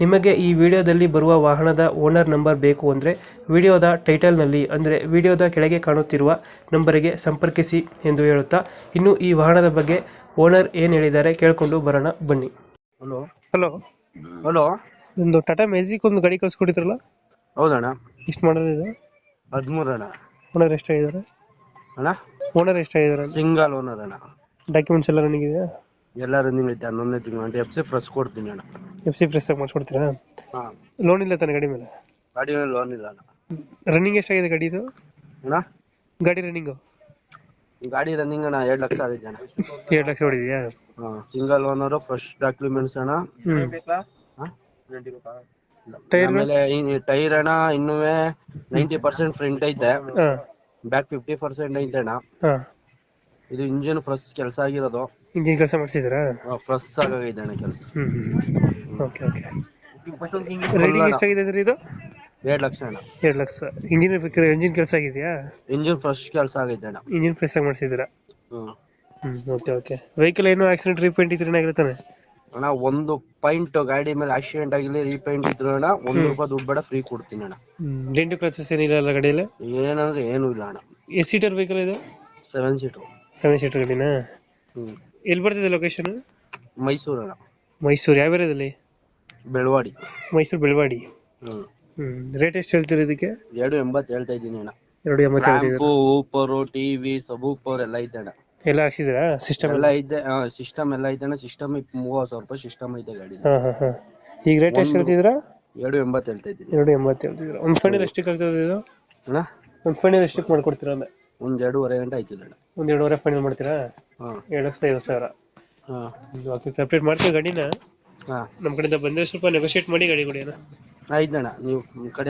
ನಿಮಗೆ ಈ ವಿಡಿಯೋದಲ್ಲಿ ಬರುವ ವಾಹನದ ಓನರ್ ನಂಬರ್ ಬೇಕು ಅಂದರೆ ವಿಡಿಯೋದ ಟೈಟಲ್ನಲ್ಲಿ ಅಂದರೆ ವಿಡಿಯೋದ ಕೆಳಗೆ ಕಾಣುತ್ತಿರುವ ನಂಬರಿಗೆ ಸಂಪರ್ಕಿಸಿ ಎಂದು ಹೇಳುತ್ತಾ ಇನ್ನು ಈ ವಾಹನದ ಬಗ್ಗೆ ಓನರ್ ಏನು ಹೇಳಿದ್ದಾರೆ ಕೇಳಿಕೊಂಡು ಬರೋಣ ಬನ್ನಿ. ಹಲೋ. ಹಲೋ. ಹಲೋ. ಒಂದು ಟಾಟಾ ಮ್ಯಾಜಿಕ್ ಒಂದು ಗಾಡಿ ಕಳ್ಸಿಕೊಟ್ಟಿದ್ರಲ್ಲ? ಹೌದಣ್ಣ. ಇಷ್ಟು ಮಾಡೋದು ಇದು? ಹದಿಮೂರು ಅಣ್ಣ ಓನರ್ ಎಷ್ಟಾಗಿದ್ದಾರೆ? ಅಣ್ಣ? ಓನರ್ ಎಷ್ಟಾಗಿದ್ದಾರೆ? ಸಿಂಗಲ್ ಓನರ್ ಅಣ್ಣ. ಡಾಕ್ಯುಮೆಂಟ್ಸ್ ಎಲ್ಲ ನನಗಿದೆಯಾ ಇದೆಯಾ? ಎಲ್ಲ ರನ್ನಿಂಗ್ ಐತೆ ಹನ್ನೊಂದನೇ ತಿಂಗಳು ಅಂತ ಎಫ್ ಸಿ ಫ್ರೆಶ್ ಕೊಡ್ತೀನಿ ಅಣ್ಣ. ಎಫ್ ಸಿ ಫ್ರೆಸ್ ಮಾಡಿಸ್ಕೊಡ್ತೀರಾ? ಹಾಂ. ಲೋನ್ ಇಲ್ಲ ತಾನೆ ಗಾಡಿ ಮೇಲೆ? ಗಾಡಿ ಮೇಲೆ ಲೋನ್ ಇಲ್ಲ ಅಣ್ಣ. ರನ್ನಿಂಗ್ ಎಷ್ಟಾಗಿದೆ ಗಾಡಿ ಇದು? ಅಣ್ಣ? ಗಾಡಿ ರನ್ನಿಂಗು ಗಾಡಿ ರನ್ನಿಂಗ್ ಅಣ್ಣ ಎರಡು ಲಕ್ಷ ಆಗಿದೆ ಅಣ್ಣ. ಎರಡು ಲಕ್ಷ ಹೊಡಿದೆಯಾ ಹಾಂ ಸಿಂಗಲ್ ಓನರು ಫ್ರೆಶ್ ಡಾಕ್ಯುಮೆಂಟ್ಸ್ ಅಣ್ಣ. ಹಾಂ? ಆಮೇಲೆ ಟೈರ್ ಅಣ್ಣ ಇನ್ನೂ ನೈಂಟಿ ಪರ್ಸೆಂಟ್ ಫ್ರಂಟ್ ಐತೆ. ಬ್ಯಾಕ್ ಫಿಫ್ಟಿ ಪರ್ಸೆಂಟ್ ಐತೆ ಅಣ್ಣ. ಇದು ಇಂಜಿನ್ ಫ್ರೆಶ್ ಕೆಲಸ ಆಗಿರೋದು. ಇಂಜಿನ್ ಕೆಲಸ ಮಾಡಿಸಿದ್ರಾ ಫ್ರೆಶ್ ಆಗೈತೆ ಅಣ್ಣ ಕೆಲಸ. Okay okay. ರೇಟಿಂಗ್ ಎಷ್ಟಾಗಿದೆ ಆಗಿದೆ ಇದು? ಎರಡು ಲಕ್ಷ ಅಣ್ಣ. ಎರಡು ಲಕ್ಷ. ಇಂಜಿನ್ ಇಂಜಿನ್ ಕೆಲಸ ಆಗಿದೆಯಾ? ಇಂಜಿನ್ ಫ್ರೆಶ್ ಕೆಲಸ ಆಗಿದೆ ಅಣ್ಣ. ಇಂಜಿನ್ ಫ್ರೆಶ್ ಆಗಿ ಮಾಡಿಸಿದ್ದೀರಾ? ಹ್ಞೂ ಓಕೆ ಓಕೆ. ವೆಹಿಕಲ್ ಏನು ಆಕ್ಸಿಡೆಂಟ್ ರೀಪೇಂಟ್ ಇದ್ರೆ ಏನಾಗಿರ್ತಾನೆ ಅಣ್ಣ ಒಂದು ಪಾಯಿಂಟ್ ಗಾಡಿ ಮೇಲೆ ಆಕ್ಸಿಡೆಂಟ್ ಆಗಿಲ್ಲ ರೀಪೇಂಟ್ ಇದ್ರು ಅಣ್ಣ ಒಂದ್ ರೂಪಾಯಿ ದುಡ್ಡು ಬೇಡ ಫ್ರೀ ಕೊಡ್ತೀನಿ ಅಣ್ಣ. ಡೆಂಟು ಕ್ರಚಸ್ ಏನಿಲ್ಲ ಅಲ್ಲ ಗಾಡಿಯಲ್ಲಿ? ಏನಂದ್ರೆ ಏನು ಇಲ್ಲ ಅಣ್ಣ. ಎಷ್ಟು ಸೀಟರ್ ವೆಹಿಕಲ್ ಇದು? ಸೆವೆನ್ ಸೀಟು ಸೆವೆನ್ ಸೀಟರ್ ಗಾಡಿನಾ ಹ್ಮ್. ಎಲ್ಲಿ ಬರ್ತಿದೆ ಲೊಕೇಶನ್ ಮೈಸೂರು ಅಣ್ಣ. ಮೈಸೂರು. ಯಾವ ಏರಿಯಾದಲ್ಲಿ? ಬೆಳವಾಡಿ. ಮೈಸೂರು ಬೆಳವಾಡಿ. ಹ್ಮ್. ಹ್ಞೂ ರೇಟ್ ಎಷ್ಟು ಹೇಳ್ತೀರಿ ಇದಕ್ಕೆ? ಎರಡು ಎಂಬತ್ತು ಹೇಳ್ತಾ ಇದ್ದೀನಿ ಅಣ್ಣ. ಎರಡು ಎಂಬತ್ತು ಹೇಳ್ತಿದ್ದೀರಾ ಊಪರು ಟಿವಿ ಸಬೂಪರ್ ಎಲ್ಲ ಐತೆ ಅಣ್ಣ. ಎಲ್ಲ ಹಾಕ್ಸಿದ್ದೀರಾ? ಸಿಸ್ಟಮ್ ಎಲ್ಲ ಐತೆ. ಸಿಸ್ಟಮ್ ಎಲ್ಲ ಐತೆ ಅಣ್ಣ. ಸಿಸ್ಟಮ್ ಮೂವತ್ತು ಸಾವಿರ ರೂಪಾಯಿ ಸಿಸ್ಟಮ್ ಐತೆ ಗಾಡಿ ಹಾಂ ಹಾಂ ಹಾಂ. ಈಗ ರೇಟ್ ಎಷ್ಟು ಒಂದು- ಹೇಳ್ತಿದ್ದೀರಾ? ಎರಡು ಎಂಬತ್ತು ಹೇಳ್ತಾ ಇದ್ದೀನಿ. ಎರಡು ಎಂಬತ್ತು ಹೇಳ್ತಿದ್ದೀರಾ. ಒಂದು ಫೈನಲ್ ಎಷ್ಟಕ್ಕೆ ಆಗ್ತದೆ ಇದು? ಅಣ್ಣ? ಒಂದು ಫೈನಲ್ ಎಷ್ಟಕ್ಕೆ ಮಾಡ್ಕೊಡ್ತೀರಾ ಅಂದ್ರೆ ಒಂದ್ ಎರಡೂವರೆ ಗಂಟೆ ಆಯ್ತು ಅಣ್ಣ ಒಂದ್ ಎರಡೂವರೆ ಫೈನಲ್ ಮಾಡ್ತೀರಾ? ಹಾ. ಎರಡು ಲಕ್ಷದ ಐವತ್ತು ಸಾವಿರ. ಹಾ. ಸಪ್ರೇಟ್ ಮಾಡ್ತೀವಿ ಗಾಡಿನ. ಹಾ. ನಮ್ಮ ಕಡೆಯಿಂದ ಬಂದ್ರೆ ಸ್ವಲ್ಪ ನೆಗೋಶಿಯೇಟ್ ಮಾಡಿ ಗಾಡಿ ಕೊಡಿ ಅಣ್ಣ. ಆಯ್ತಣ್ಣ ನೀವು ನಿಮ್ ಕಡೆ